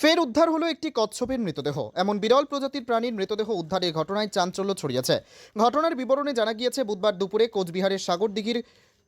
ফের উদ্ধার হলো একটি কচ্ছপের মৃতদেহ। এমন বিরল প্রজাতির প্রাণীর মৃতদেহ উদ্ধারের ঘটনায় চাঞ্চল্য ছড়িয়েছে। ঘটনার বিবরণে জানা গিয়েছে, বুধবার দুপুরে কোচবিহারের সাগরদিঘির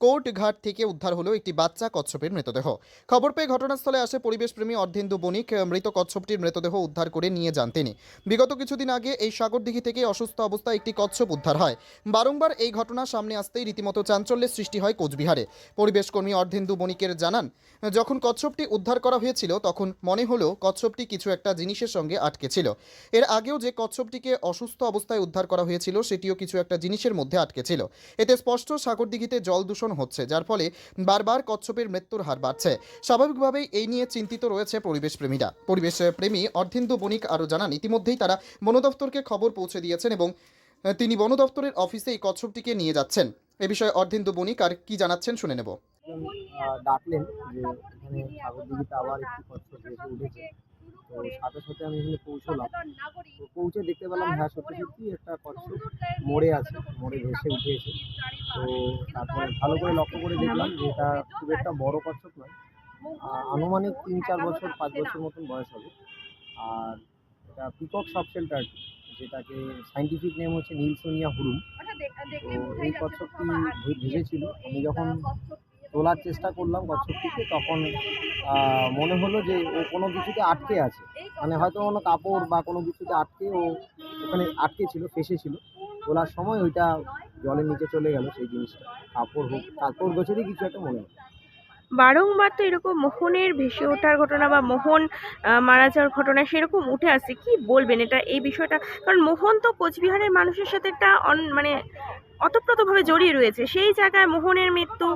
কোর্টঘাট থেকে উদ্ধার হলো একটি বাচ্চা কচ্ছপের মৃতদেহ। খবর পেয়ে ঘটনাস্থলে আসে পরিবেশপ্রেমী অর্ধেন্দু বণিক মৃত কচ্ছপটির মৃতদেহ উদ্ধার করে নিয়ে যান তিনি। বিগত কিছুদিন আগে এই সাগরদিঘি থেকে অসুস্থ অবস্থায় একটি কচ্ছপ উদ্ধার হয়। বারংবার এই ঘটনা সামনে আসতেই রীতিমতো চাঞ্চল্যের সৃষ্টি হয় কোচবিহারে। পরিবেশকর্মী অর্ধেন্দু বণিকের জানান, যখন কচ্ছপটি উদ্ধার করা হয়েছিল তখন মনে হলো কচ্ছপটি কিছু একটা জিনিসের সঙ্গে আটকে ছিল। এর আগেও যে কচ্ছপটিকে অসুস্থ অবস্থায় উদ্ধার করা হয়েছিল সেটিও কিছু একটা জিনিসের মধ্যে আটকে ছিল। এতে স্পষ্ট সাগরদিঘিতে জল দূষণ হচ্ছে, যার ফলে বারবার কচ্ছপের মৃত্যুর হার বাড়ছে। স্বাভাবিকভাবেই এই নিয়ে চিন্তিত রয়েছে পরিবেশ প্রেমীরা পরিবেশ প্রেমী অর্ধেন্দু বণিক আরও জানান, ইতিমধ্যেই তারা বন দপ্তরকে খবর পৌঁছে দিয়েছেন এবং তিনি বন দপ্তরের অফিসে এই কচ্ছপটিকে নিয়ে যাচ্ছেন। এ বিষয়ে অর্ধেন্দু বণিক আর কি জানাচ্ছেন শুনে নেব। ডাকলেন যে এখানে আবার একটি কচ্ছপ উঠেছে সাথে সাথে আমি এখানে পৌঁছলাম। পৌঁছে দেখতে পেলাম হ্যাঁ সত্যি সত্যি একটা কচ্ছপ মরে আছে মরে ভেসে উঠেছে তো তারপরে ভালো করে লক্ষ্য করে দেখলাম যে এটা খুব একটা বড় কচ্ছপ নয়। আনুমানিক তিন চার বছর পাঁচ বছর মতন বয়স হবে। আর এটা পিকক সাবশেল্টার যেটাকে সাইন্টিফিক নেম হচ্ছে নীলসোনিয়া হুরুম। তো এই কচ্ছপটি ভেসেছিল আমি যখন তোলার চেষ্টা করলাম কচ্ছপটিকে তখন মনে হলো যে ও কোনো কিছুতে আটকে আছে। মানে হয়তো কোনো কাপড় বা কোনো কিছুতে আটকে ও ওখানে আটকে ছিল, ফেসে ছিল। তোলার সময় ওইটা জলের নিচে চলে গেল সেই জিনিসটা। কাপড় হোক, কাপড় গোছেরই কিছু একটা মনে হয় বারংবার তো এরকম মোহনের ভেসে ওঠার ঘটনা বা মোহন মারা যাওয়ার ঘটনা সেরকম উঠে আসে কি বলবেন? এটা, এই বিষয়টা, কারণ মোহন তো কোচবিহারের মানুষের সাথে একটা মানে অতপ্রতভাবে জড়িয়ে রয়েছে। সেই জায়গায় মোহনের মৃত্যু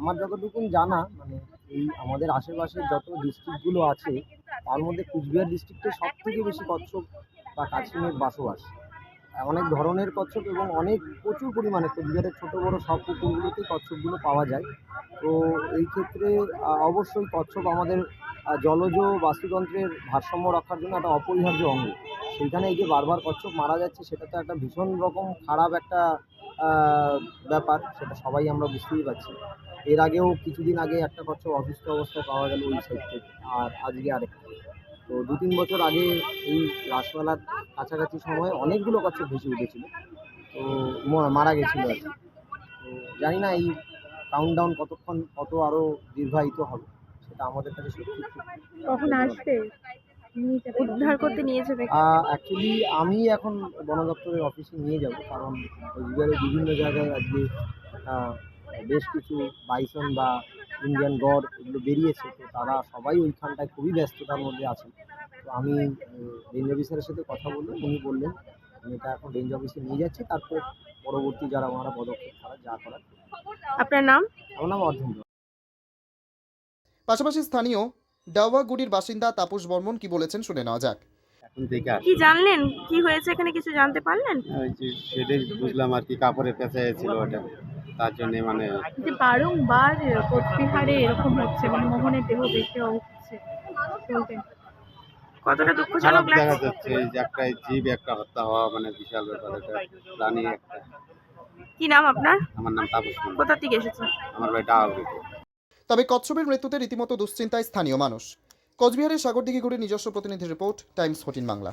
আমার যতটুকু জানা মানে এই আমাদের আশেপাশের যত ডিস্ট্রিক্টগুলো আছে, তার মধ্যে কুচবিহার ডিস্ট্রিক্টে সব থেকে বেশি কচ্ছপ বা কাছিমের বসবাস। অনেক ধরনের কচ্ছপ এবং অনেক প্রচুর পরিমাণে কোচবিহারের ছোটো বড়ো সব পুকুরগুলোতেই কচ্ছপগুলো পাওয়া যায়। তো এই ক্ষেত্রে অবশ্যই কচ্ছপ আমাদের জলজ বাস্তুতন্ত্রের ভারসাম্য রক্ষার জন্য একটা অপরিহার্য অঙ্গ। সেইখানে এই যে বারবার কচ্ছপ মারা যাচ্ছে, সেটা তো একটা ভীষণ রকম খারাপ একটা ব্যাপার, সেটা সবাই আমরা বুঝতেই পারছি। এর আগেও কিছুদিন আগে একটা কচ্ছপ অসুস্থ অবস্থায় পাওয়া গেল ওই সাইড থেকে, আর আজকে আরেকটা। তো দু তিন বছর আগে এই রাসমেলার কাছাকাছি সময়ে অনেকগুলো কচ্ছপ ভেসে উঠেছিল। তো মারা গেছিল আর কি। জানি না এই কাউন্টডাউন কতক্ষণ, কত আরও দীর্ঘায়িত হবে, সেটা আমাদের কাছে সত্যি কখন আসবে? উদ্ধার করতে নিয়ে যাবে অ্যাকচুয়ালি আমি এখন বন দপ্তরের অফিসে নিয়ে যাব কারণ কোচবিহারের বিভিন্ন জায়গায় আজকে বেশ কিছু বাইসন বা ইন্ডিয়ান গড এগুলো বেরিয়েছে তো তারা সবাই ওইখানটায় খুবই ব্যস্ততার মধ্যে আছে তো আমি রেঞ্জ অফিসারের সাথে কথা বললাম উনি বললেন আমি এটা এখন রেঞ্জ অফিসে নিয়ে যাচ্ছি তারপর পরবর্তী যারা ওনারা পদক্ষেপ করার যা করার আপনার নাম? আমার নাম অর্ধেন্দ্র পাশাপাশি স্থানীয় ডাওয়াগুড়ির বাসিন্দা তাপস বর্মন কি বলেছেন শুনে নেওয়া যাক। এখন থেকে কি জানলেন? কি হয়েছে এখানে? কিছু জানতে পারলেন? ওই যে সেটাই বুঝলাম আর কি কাপড়ের পেঁচা ছিল ওটা। তার জন্য মানে যে বারংবার কোচবিহারে এরকম হচ্ছে মানে মোহনের দেহ উঠছে বলবেন কতটা দুঃখজনক দেখা যাচ্ছে এই যে একটা জীব একটা হত্যা হওয়া মানে বিশাল ব্যাপার এটা প্রাণী একটা। কি নাম আপনার? আমার নাম তাপস। কোথা থেকে এসেছেন? আমার বাড়ি ডাহাগুড়িতে তবে কচ্ছপের মৃত্যুতে রীতিমতো দুশ্চিন্তায় স্থানীয় মানুষ। কোচবিহারের সাগরদিঘি ঘুরে নিজস্ব প্রতিনিধি রিপোর্ট, টাইমস ফোর্টিন বাংলা